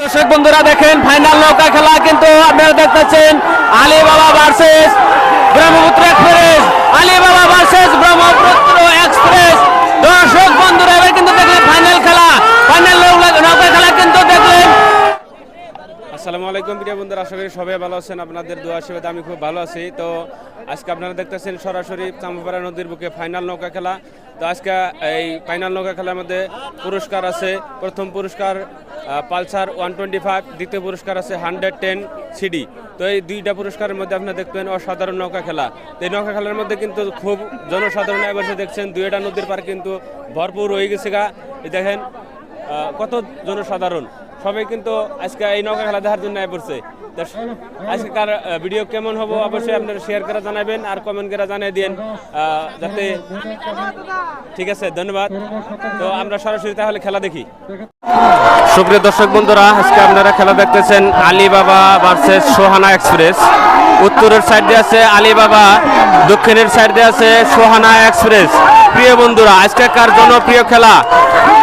দর্শক বন্ধুরা দেখেন ফাইনাল নৌকা খেলা কিন্তু আপনারা দেখতেছেন Ali Baba versus Brahmaputra express Ali Baba versus Brahmaputra express দর্শক বন্ধুরা, এবার কিন্তু দেখলেন ফাইনাল খেলা। ফাইনাল নৌকা খেলা কিন্তু দেখলেন। আসসালামু আলাইকুম প্রিয় বন্ধুরা, আশা করি সবাই ভালো আছেন। আপনাদের দোয়া আশীর্বাদে আমি খুব ভালো আছি। তো আজকে আপনারা দেখতেছেন সরাসরি চাম্পাপাড়া নদীর বুকে ফাইনাল নৌকা খেলা। তো আজকে এই ফাইনাল নৌকা খেলার মধ্যে পুরস্কার আছে। প্রথম পুরস্কার পালসার ওয়ান টোয়েন্টি ফাইভ, দ্বিতীয় পুরস্কার আছে হান্ড্রেড টেন সিডি। তো এই দুইটা পুরস্কারের মধ্যে আপনারা দেখবেন অসাধারণ নৌকা খেলা। এই নৌকা খেলার মধ্যে কিন্তু খুব জনসাধারণ এবার দেখছেন, দুইটা নদীর পার কিন্তু ভরপুর হয়ে গেছে গা। দেখেন কত জনসাধারণ। সবাই কিন্তু আজকে এই নৌকা খেলা দেখার জন্য পড়ছে। আহ, ভিডিও কেমন হব অবশ্যই আপনারা শেয়ার করে জানাবেন আর কমেন্ট করে জানিয়ে দিন যাতে ঠিক আছে ধন্যবাদ। তো আমরা সরাসরি তাহলে খেলা দেখি। সুপ্রিয় দর্শক বন্ধুরা আজকে আপনারা খেলা দেখতেছেন আলিবাবা ভার্সেস সোহানা এক্সপ্রেস উত্তরের সাইড দিয়ে আছে আলিবাবা দক্ষিণের সাইড দিয়ে আছে সোহানা এক্সপ্রেস প্রিয় বন্ধুরা আজকেকার জনপ্রিয় খেলা?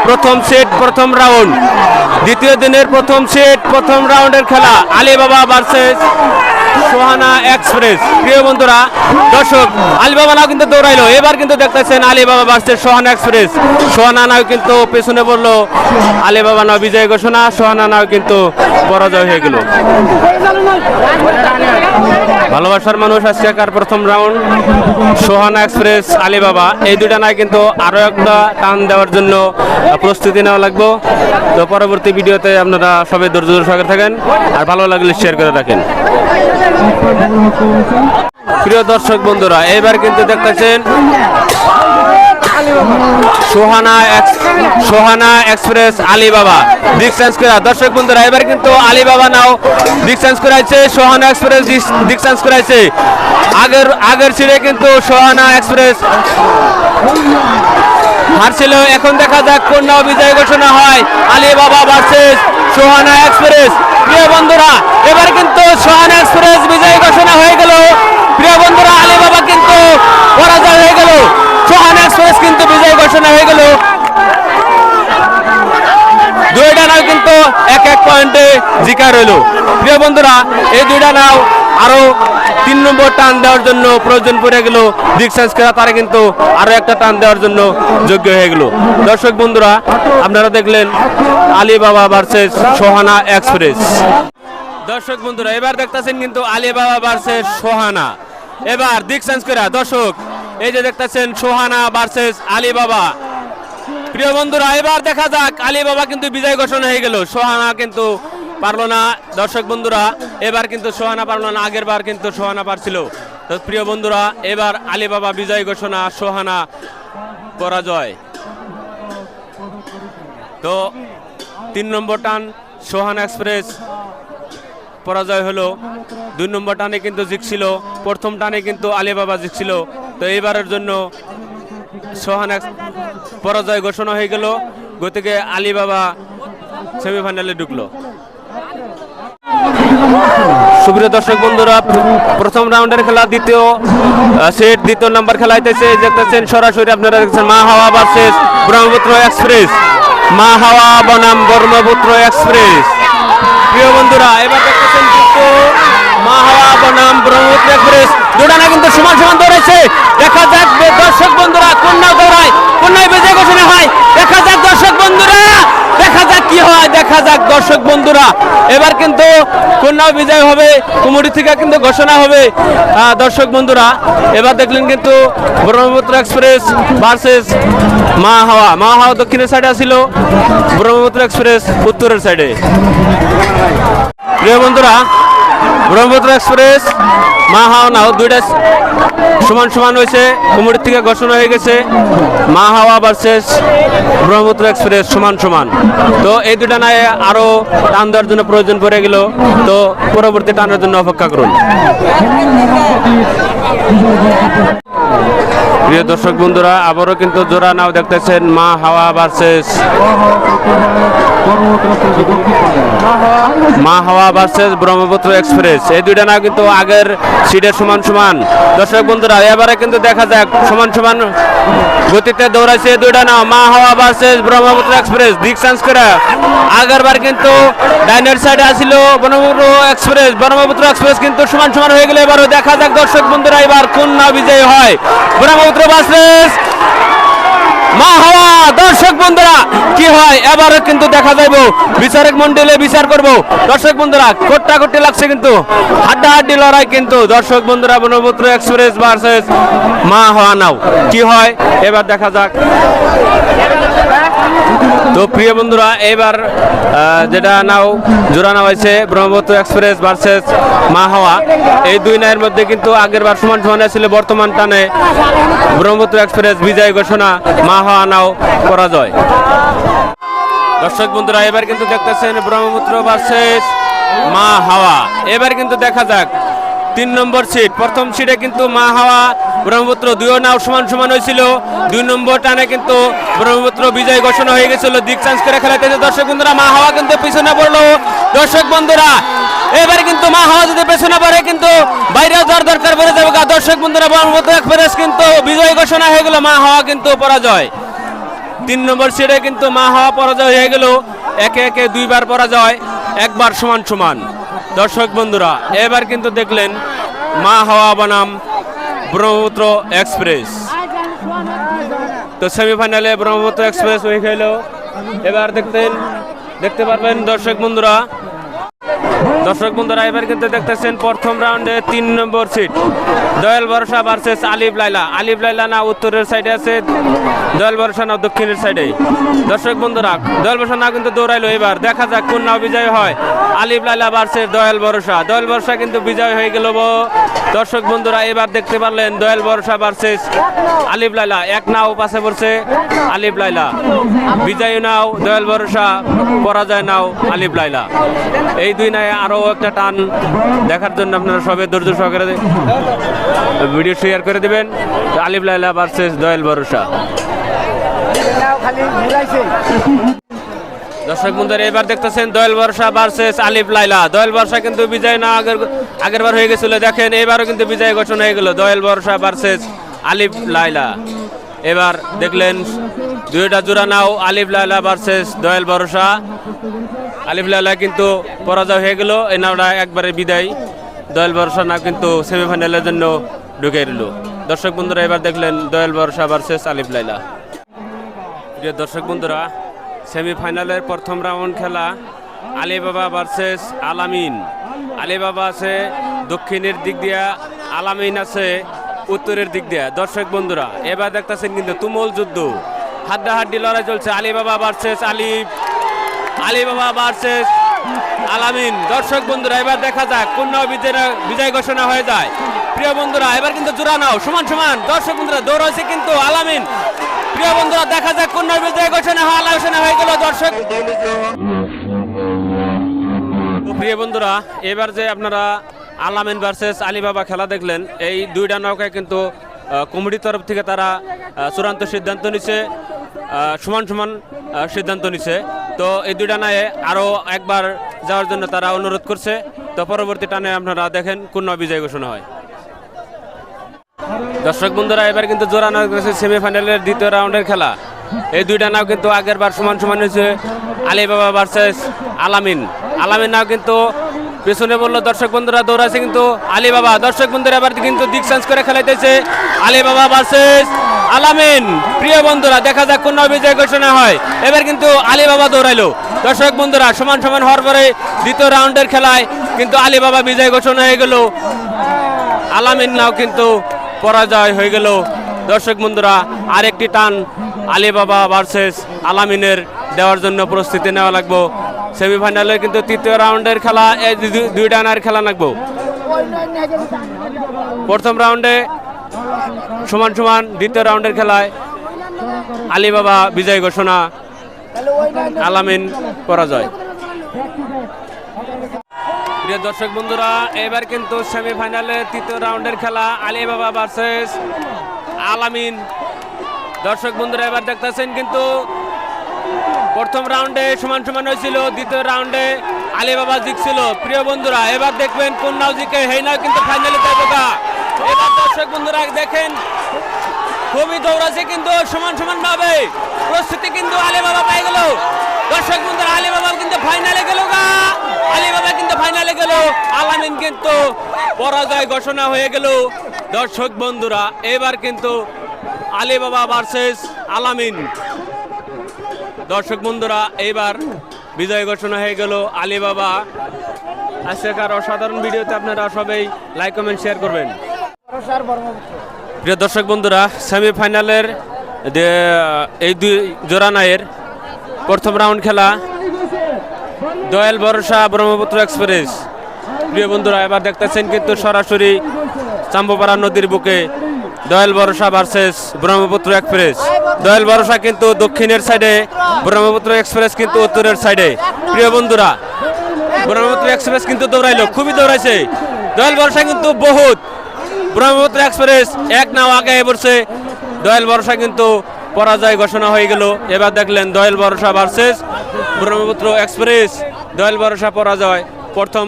প্রথম সেট প্রথম রাউন্ড দ্বিতীয় দিনের প্রথম সেট প্রথম রাউন্ডের খেলা। Alibaba versus Sohana express. প্রিয় বন্ধুরা, দর্শক আলিবাবা নাও কিন্তু দৌড়াইলো। এবার কিন্তু দেখতেছেন Alibaba versus Sohana express. Sohana নাও কিন্তু পেছনে পড়ল। আলিবাবা নাও বিজয় ঘোষণা, সোহানা নাও কিন্তু পরাজয় হয়ে গেল। ভালোবাসার মানুষ আজকেকার প্রথম রাউন্ড সোহানা এক্সপ্রেস, আলিবাবা, এই দুটা নাই কিন্তু আরও একটা টান দেওয়ার জন্য প্রস্তুতি নেওয়া লাগবে। তো পরবর্তী ভিডিওতে আপনারা সবাই ধৈর্য ধরে সহকারে থাকেন। আর ভালো লাগলে শেয়ার করে রাখেন। প্রিয় দর্শক বন্ধুরা, এবার কিন্তু দেখতেছেন সোহানা সোহানা এক্সপ্রেস আলিবাবা দিক চেঞ্জ করা। দর্শক বন্ধুরা, এবার কিন্তু আলিবাবা নাও দিক চেঞ্জ করাইছে, সোহানা এক্সপ্রেস দিক- চেঞ্জ করাইছে। আগের আগের ছিঁড়ে কিন্তু সোহানা এক্সপ্রেস হারছিল। এখন দেখা যাক কোন বিজয় ঘোষণা হয়। Alibaba versus Sohana express. প্রিয় বন্ধুরা, এবার কিন্তু সোহান এক্সপ্রেস বিজয়ী ঘোষণা হয়ে গেল। প্রিয় বন্ধুরা, আলিবাবা কিন্তু পরাজয় হয়ে গেল। সোহানা এক্সপ্রেস কিন্তু বিজয় ঘোষণা হয়ে গেল। দুইটা নাও কিন্তু এক এক পয়েন্টে জিকা রইল। প্রিয় বন্ধুরা, এই দুইটা নাও আরও তিন নম্বর টান দেওয়ার জন্য প্রয়োজন পড়ে গেল। দিক চেঞ্জ করা তারা কিন্তু আরও একটা টান দেওয়ার জন্য যোগ্য হয়ে গেল। দর্শক বন্ধুরা, আপনারা দেখলেন আলিবাবা ভার্সেস সোহানা এক্সপ্রেস দর্শক বন্ধুরা, এবার দেখতেছেন কিন্তু আলিবাবা ভার্সেস সোহানা। এবার দিক চেঞ্জ করা, দর্শক, এই যে দেখতেছেন সোহানা ভার্সেস আলিবাবা। প্রিয় বন্ধুরা, এবার দেখা যাক আলী বাবা কিন্তু বিজয় ঘোষণা হয়ে গেল। সোহানা কিন্তু পারল না। দর্শক বন্ধুরা, এবার কিন্তু সোহানা পারল না, আগের বার কিন্তু সোহানা পারছিল। তো প্রিয় বন্ধুরা, এবার আলী বাবা বিজয় ঘোষণা, সোহানা পরাজয়। তো তিন নম্বর টান, সোহানা এক্সপ্রেস পরাজয় হলো। দুই নম্বর টানে কিন্তু জিতছিল প্রথম টানে কিন্তু আলী বাবা জিতছিল তো এবারের জন্য সোহান পরাজয় ঘোষণা হয়ে গেল। গতিকে আলী বাবা সেমিফাইনালে ঢুকলো। সুপ্রিয় দর্শক বন্ধুরা, প্রথম রাউন্ডের খেলা দ্বিতীয় সেট দ্বিতীয় নাম্বার খেলা হইতেছে দেখতেছেন সরাসরি আপনারা দেখছেন মা হাওয়া ভার্সেস ব্রহ্মপুত্র এক্সপ্রেস মা হাওয়া বনাম ব্রহ্মপুত্র এক্সপ্রেস প্রিয় বন্ধুরা, এবার দেখতেছেন কিন্তু মা হাওয়া বনাম ব্রহ্মপুত্র এক্সপ্রেস দুটা না কিন্তু সমান সমান দৌড়াইছে দেখা যাক দর্শক বন্ধুরা কন্যা দৌড়ায় কন্যায় বিজয় ঘোষণা হয়। দেখা যাক দর্শক বন্ধুরা। হয়, দেখা যাক দর্শক বন্ধুরা। এবার কিন্তু কন্যা বিজয় হবে, কুমুরি থেকে কিন্তু ঘোষণা হবে। দর্শক বন্ধুরা, এবার দেখলেন কিন্তু ব্রহ্মপুত্র এক্সপ্রেস ভার্সেস মা হাওয়া মা হাওয়া দক্ষিণের সাইডে আসিল, ব্রহ্মপুত্র এক্সপ্রেস উত্তরের সাইডে প্রিয় বন্ধুরা ব্রহ্মপুত্র এক্সপ্রেস, মা হাওয়া নাও দুইটা সমান সমান হয়েছে কুমুরের থেকে ঘোষণা হয়ে গেছে। মা হাওয়া ভার্সেস ব্রহ্মপুত্র এক্সপ্রেস সমান সমান। তো এই দুটা নাই আরও টান দেওয়ার জন্য প্রয়োজন পড়ে গেল। তো পরবর্তী টানের জন্য অপেক্ষা করুন। প্রিয় দর্শক বন্ধুরা, আবারও কিন্তু জোড়া নাও দেখতেছেন মা হাওয়া ভার্সেস মা হাওয়া ভার্সেস ব্রহ্মপুত্র এক্সপ্রেস এই দুইটা নাও কিন্তু আগের সিটের সমান সমান। দর্শক বন্ধুরা, এবারে কিন্তু দেখা যাক, সমান সমান গতিতে দৌড়াইছে দুইটা নাও। মা হাওয়া ভার্সেস ব্রহ্মপুত্র এক্সপ্রেস দিক চেঞ্জ করে। আগের বার কিন্তু ডাইনের সাইডে আসিল ব্রহ্মপুত্র এক্সপ্রেস ব্রহ্মপুত্র এক্সপ্রেস কিন্তু সমান সমান হয়ে গেলে। এবারও দেখা যাক দর্শক বন্ধুরা, এবার কোন না বিজয়ী হয়। ব্রহ্মপুত্র ভার্সেস মা হাওয়া দর্শক বন্ধুরা, কি হয়? এবারে কিন্তু দেখা যাইব। বিচারক মন্ডলে বিচার করব। দর্শক বন্ধুরা কোট্টা কোটি লাগছে কিন্তু। হাড্ডা হাড্ডি লড়াই কিন্তু। দর্শক বন্ধুরা, ব্রহ্মপুত্র এক্সপ্রেস ভার্সেস মা হওয়া নাও। কি হয়? এবার দেখা যাক। তো প্রিয় বন্ধুরা, এবার যেটা নাও, জোড়া নাও হয়েছে ব্রহ্মপুত্র এক্সপ্রেস ভার্সেস মা হাওয়া। এই দুই নায়ের মধ্যে কিন্তু আগের বার সমান সমান ছিল বর্তমান টানে ব্রহ্মপুত্র এক্সপ্রেস বিজয় ঘোষণা, মা হাওয়া নাও পরাজয়। দর্শক বন্ধুরা, এবার কিন্তু দেখতেছেন ব্রহ্মপুত্র ভার্সেস মা হাওয়া। এবার কিন্তু দেখা যাক তিন নম্বর সিট প্রথম সিটে কিন্তু মা হাওয়া, ব্রহ্মপুত্র দুইও নাও সমান সমান হয়েছিল। দুই নম্বর টানে কিন্তু ব্রহ্মপুত্র বিজয় ঘোষণা হয়ে গেছিল। দিক চান্স করে খেলাইতেছে দর্শক বন্ধুরা, মা হাওয়া কিন্তু পিছনে পড়ল। দর্শক বন্ধুরা, এবার কিন্তু মা হাওয়া যদি পেছনে পড়ে, কিন্তু বাইরে যাওয়ার দরকার পড়ে যাবে। দর্শক বন্ধুরা, ব্রহ্মপুত্র এক্সপ্রেস কিন্তু বিজয় ঘোষণা হয়ে গেল, মা হাওয়া কিন্তু পরাজয়। তিন নম্বর সিটে কিন্তু মা হাওয়া পরাজয় হয়ে গেল। একে একে দুইবার পরাজয়, একবার সমান সমান। দর্শক বন্ধুরা, এবার কিন্তু দেখলেন মা হাওয়া বনাম ব্রহ্মপুত্র এক্সপ্রেস। তো সেমিফাইনালে ব্রহ্মপুত্র এক্সপ্রেস হয়ে গেল এবার দেখতেন, দেখতে পারবেন দর্শক বন্ধুরা দর্শক বন্ধুরা, এবার কিন্তু দেখতেছেন প্রথম রাউন্ডে তিন নম্বর সিট দয়াল ভরসা ভার্সেস আলিফ লাইলা আলিফ লাইলা না, উত্তরের সাইডে আছে, দয়াল ভরসা না, দক্ষিণের সাইডে দর্শক বন্ধুরা, দয়াল ভরসা না কিন্তু দৌড়াইলো এবার। দেখা যাক কোন নাও বিজয় হয়। আলিফ লাইলা ভার্সেস দয়াল ভরসা। দয়াল ভরসা কিন্তু বিজয় হয়ে গেল দর্শক বন্ধুরা, এবার দেখতে পারলেন দয়াল ভরসা ভার্সেস আলিফ লাইলা এক নাও, পাশে পড়ছে আলিফ লাইলা বিজয় নাও, দয়াল ভরসা, পরাজয় নাও আলিফ লাইলা এই দুই নাই, আরও একটা টান দেখার জন্য আপনারা সবে ধৈর্য সহকারে ভিডিও শেয়ার করে দিবেন। আলিফ লাইলা ভার্সেস দয়াল ভরসা। দর্শক বন্ধুরা, এবার দেখতেছেন দয়াল বর্ষা ভার্সেস আলিফ লাইলা। দয়াল বর্ষা কিন্তু বিজয় না আগের আগের বার হয়ে গেছিল। দেখেন, এবারও কিন্তু বিজয় ঘোষণা হয়ে গেল। দয়াল বর্ষা ভার্সেস আলিফ লাইলা। এবার দেখলেন দুইটা জোড়া নাও, আলিফ লাইলা ভার্সেস দয়াল ভরসা। আলিফ লাইলা কিন্তু পরাজয় হয়ে গেল, এই নাওটা একবারে বিদায়। দয়াল ভরসা নাও কিন্তু সেমিফাইনালের জন্য ঢুকে দিল। দর্শক বন্ধুরা, এবার দেখলেন দয়াল ভরসা ভার্সেস আলিফ লাইলা প্রিয় দর্শক বন্ধুরা সেমিফাইনালের প্রথম রাউন্ড খেলা আলিবাবা ভার্সেস আলামিন। আলিবাবা আছে দক্ষিণের দিক দিয়া, আলামিন আছে উত্তরের দিক দিয়ে। দর্শক বন্ধুরা, এবার দেখতেছেন কিন্তু তুমুল যুদ্ধ। হাড্ডাহাড্ডি লড়াই চলছে। Alibaba versus Alif Alibaba versus Alamin. দর্শক বন্ধুরা, এবার দেখা যাক কোন বিজয় বিজয় ঘোষণা হয়ে যায়। প্রিয় বন্ধুরা, এবার কিন্তু জোড়া নাও। সমান সমান। দর্শক বন্ধুরা, দৌড়াইছে কিন্তু আলামিন। প্রিয় বন্ধুরা, দেখা যাক কোন বিজয় ঘোষণা হয় আলোচনা হয়ে গেল দর্শক। প্রিয় বন্ধুরা, এবার যে আপনারা আলামিন ভার্সেস আলিবাবা খেলা দেখলেন। এই দুইটা নৌকায় কিন্তু কমিটির তরফ থেকে তারা চূড়ান্ত সিদ্ধান্ত নিছে সমান সমান সিদ্ধান্ত নিছে। তো এই দুইটা নয়ে আরও একবার যাওয়ার জন্য তারা অনুরোধ করছে। তো পরবর্তী টানে আপনারা দেখেন কোন বিজয় ঘোষণা হয়। দর্শক বন্ধুরা, এবার কিন্তু জোড়া করেছে সেমিফাইনালের দ্বিতীয় রাউন্ডের খেলা। এই দুইটা নাও কিন্তু আগের বার সমান সমান হয়েছে আলিবাবা ভার্সেস আলামিন। আলামিন নাও কিন্তু পেছনে বলল, দর্শক বন্ধুরা দৌড়াছে কিন্তু আলিবাবা। দর্শক বন্ধুরা, এবার কিন্তু দিক চেঞ্জ করে খেলাইতেছে আলিবাবা ভার্সেস আলামিন। প্রিয় বন্ধুরা, দেখা যাক কোন বিজয় ঘোষণা হয়। এবার কিন্তু আলিবাবা দৌড়াইলো। দর্শক বন্ধুরা, সমান সমান হওয়ার পরে দ্বিতীয় রাউন্ডের খেলায় কিন্তু আলিবাবা বিজয় ঘোষণা হয়ে গেল। আলামিন নাও কিন্তু পরাজয় হয়ে গেল। দর্শক বন্ধুরা, আরেকটি টান আলিবাবা ভার্সেস আলামিনের দেওয়ার জন্য প্রস্তুতি নেওয়া লাগবো। সেমিফাইনালে কিন্তু তৃতীয় রাউন্ডের খেলা, এই দুই- ডানার খেলা লাগবো প্রথম রাউন্ডে সমান সমান দ্বিতীয় রাউন্ডের খেলায় আলিবাবা বিজয় ঘোষণা, আলামিন পরাজয়। প্রিয় দর্শক বন্ধুরা, এবার কিন্তু সেমিফাইনালে তৃতীয় রাউন্ডের খেলা, আলিবাবা ভার্সেস আলামিন। দর্শক বন্ধুরা, এবার দেখতেছেন কিন্তু প্রথম রাউন্ডে সমান সমান হয়েছিল, দ্বিতীয় রাউন্ডে আলী বাবা জিতছিল। প্রিয় বন্ধুরা, এবার দেখবেন কোন নাও জিকে হেই নাও কিন্তু ফাইনালে গা এবার দর্শক বন্ধুরা, দেখেন, খুবই দৌড়াচ্ছে কিন্তু সমান সমান ভাবে। প্রস্তুতি কিন্তু আলী বাবা পাই গেল। দর্শক বন্ধুরা আলী বাবা কিন্তু ফাইনালে গেল গা। আলী বাবা কিন্তু ফাইনালে গেল। আলামিন কিন্তু পরাজয় ঘোষণা হয়ে গেল। দর্শক বন্ধুরা, এবার কিন্তু আলী বাবা ভার্সেস আলামিন। দর্শক বন্ধুরা, এইবার বিজয় ঘোষণা হয়ে গেল আলী বাবা আজকের অসাধারণ ভিডিওতে আপনারা সবাই লাইক, কমেন্ট শেয়ার করবেন। প্রিয় দর্শক বন্ধুরা সেমিফাইনালের এই দুই জোড়া নায়ের প্রথম রাউন্ড খেলা দয়াল ভরসা ব্রহ্মপুত্র এক্সপ্রেস। প্রিয় বন্ধুরা, এবার দেখতেছেন কিন্তু সরাসরি চাম্বপাড়া নদীর বুকে দয়াল ভরসা ভার্সেস ব্রহ্মপুত্র এক্সপ্রেস দয়াল ভরসা কিন্তু দক্ষিণের সাইডে ব্রহ্মপুত্র এক্সপ্রেস কিন্তু উত্তরের সাইডে প্রিয় বন্ধুরা, ব্রহ্মপুত্র এক্সপ্রেস কিন্তু দৌড়াইলো, খুবই দৌড়াইছে। দয়াল ভরসা কিন্তু বহুত। ব্রহ্মপুত্র এক্সপ্রেস এক নাও আগে পড়ছে দয়াল ভরসা কিন্তু পরাজয় ঘোষণা হয়ে গেল। এবার দেখলেন দয়াল ভরসা ভার্সেস ব্রহ্মপুত্র এক্সপ্রেস দয়াল ভরসা পরাজয়। প্রথম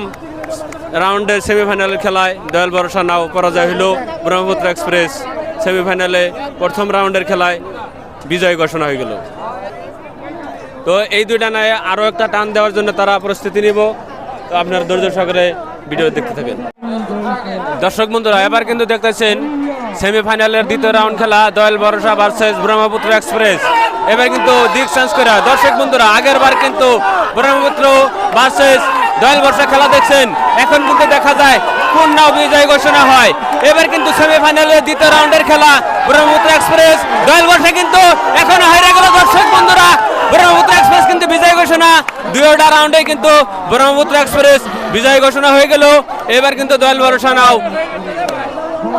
রাউন্ডের সেমিফাইনালের খেলায় দয়াল ভরসা, নাও পরাজয় হইল ব্রহ্মপুত্র এক্সপ্রেস সেমিফাইনালে প্রথম রাউন্ডের খেলায় বিজয় ঘোষণা হয়ে গেল। তো এই দুইটা নয় আরও একটা টান দেওয়ার জন্য তারা প্রস্তুতি নিব। তো আপনার ধৈর্য সহকারে ভিডিও দেখতে থাকেন। দর্শক বন্ধুরা, এবার কিন্তু দেখতেছেন সেমিফাইনালের দ্বিতীয় রাউন্ড খেলা দয়াল ভরসা ভার্সেস ব্রহ্মপুত্র এক্সপ্রেস এবার কিন্তু দিক চেঞ্জ করে। দর্শক বন্ধুরা, আগের বার কিন্তু ব্রহ্মপুত্র ভার্সেস দয়াল বর্ষা খেলা দেখছেন। এখন কিন্তু দেখা যায় কোন নাও বিজয় ঘোষণা হয়। এবার কিন্তু সেমিফাইনালের দ্বিতীয় রাউন্ডের খেলা ব্রহ্মপুত্র এক্সপ্রেস দয়াল ভরসা কিন্তু এখন হারিয়ে গেল দর্শক বন্ধুরা। ব্রহ্মপুত্র এক্সপ্রেস কিন্তু বিজয় ঘোষণা। দুইটা রাউন্ডে কিন্তু ব্রহ্মপুত্র এক্সপ্রেস বিজয় ঘোষণা হয়ে গেল। এবার কিন্তু দয়াল ভরসা নাও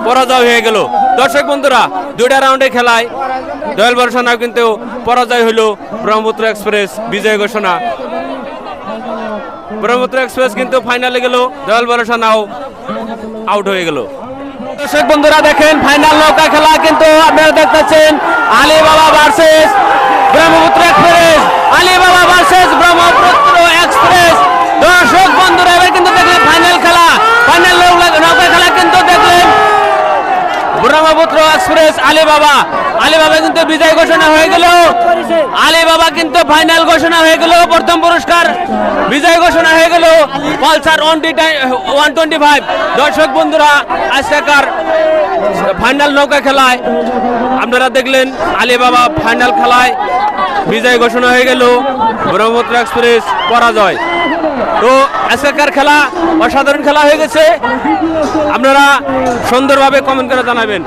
পরাজয় হয়ে গেল। দর্শক বন্ধুরা, দুইটা রাউন্ডে খেলায় দয়াল ভরসা নাও কিন্তু পরাজয় হলো ব্রহ্মপুত্র এক্সপ্রেস বিজয় ঘোষণা। ব্রহ্মপুত্র এক্সপ্রেস কিন্তু ফাইনালে গেল। দয়াল ভরসা নাও আউট হয়ে গেল। দর্শক বন্ধুরা দেখেন ফাইনাল নৌকা খেলা কিন্তু আপনারা দেখতেছেন Ali Baba versus Brahmaputra express. Ali Baba versus Brahmaputra express দর্শক বন্ধুরা এবার কিন্তু দেখলেন ফাইনাল খেলা ফাইনাল নৌকা খেলা কিন্তু দেখলেন ব্রহ্মপুত্র এক্সপ্রেস আলী বাবা আলী বাবা কিন্তু বিজয় ঘোষণা হয়ে গেল আলী বাবা কিন্তু ফাইনাল ঘোষণা হয়ে গেল প্রথম পুরস্কার। বিজয় ঘোষণা হয়ে গেল Pulsar one one twenty five দর্শক বন্ধুরা, আজকেকার ফাইনাল নৌকা খেলায় আপনারা দেখলেন আলী বাবা ফাইনাল খেলায় বিজয় ঘোষণা হয়ে গেল ব্রহ্মপুত্র এক্সপ্রেস পরাজয়। তো আজকেকার খেলা অসাধারণ খেলা হয়ে গেছে। আপনারা সুন্দরভাবে কমেন্ট করে জানাবেন।